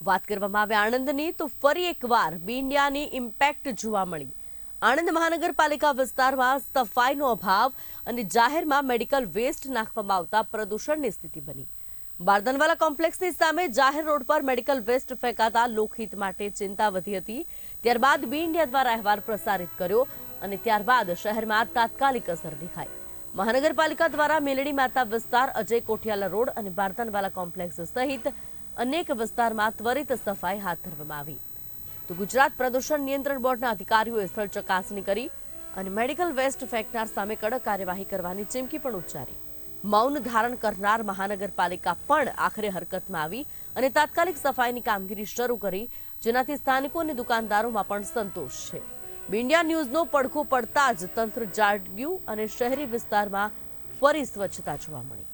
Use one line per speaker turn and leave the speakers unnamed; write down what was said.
વાત કરવામાં આવે આણંદની, તો ફરી એકવાર બી ઇમ્પેક્ટ જોવા મળી. આણંદ મહાનગરપાલિકા વિસ્તારમાં સફાઈનો અભાવ અને જાહેરમાં મેડિકલ વેસ્ટ નાખવામાં આવતા પ્રદૂષણની સ્થિતિ બની. બારદનવાલા કોમ્પ્લેક્સની સામે જાહેર રોડ પર મેડિકલ વેસ્ટ ફેંકાતા લોકહિત માટે ચિંતા વધી હતી. ત્યારબાદ બી ઇન્ડિયા દ્વારા અહેવાલ પ્રસારિત કર્યો અને ત્યારબાદ શહેરમાં તાત્કાલિક અસર દેખાઈ. મહાનગરપાલિકા દ્વારા મેલડી માતા વિસ્તાર, અજય કોઠિયાલા રોડ અને બારદનવાલા કોમ્પ્લેક્સ સહિત અનેક વિસ્તારમાં ત્વરિત સફાઈ હાથ ધરવામાં આવી. તો ગુજરાત પ્રદૂષણ નિયંત્રણ બોર્ડના અધિકારીઓએ સ્થળ ચકાસણી કરી અને મેડિકલ વેસ્ટ ફેંકનાર સામે કડક કાર્યવાહી કરવાની ચીમકી પણ ઉચ્ચારી. મૌન ધારણ કરનાર મહાનગરપાલિકા પણ આખરે હરકતમાં આવી અને તાત્કાલિક સફાઈની કામગીરી શરૂ કરી, જેનાથી સ્થાનિકો અને દુકાનદારોમાં પણ સંતોષ છે. ઇન્ડિયા ન્યૂઝનો પડખો પડતા જ તંત્ર જાગ્યું અને શહેરી વિસ્તારમાં ફરી સ્વચ્છતા જોવા મળી.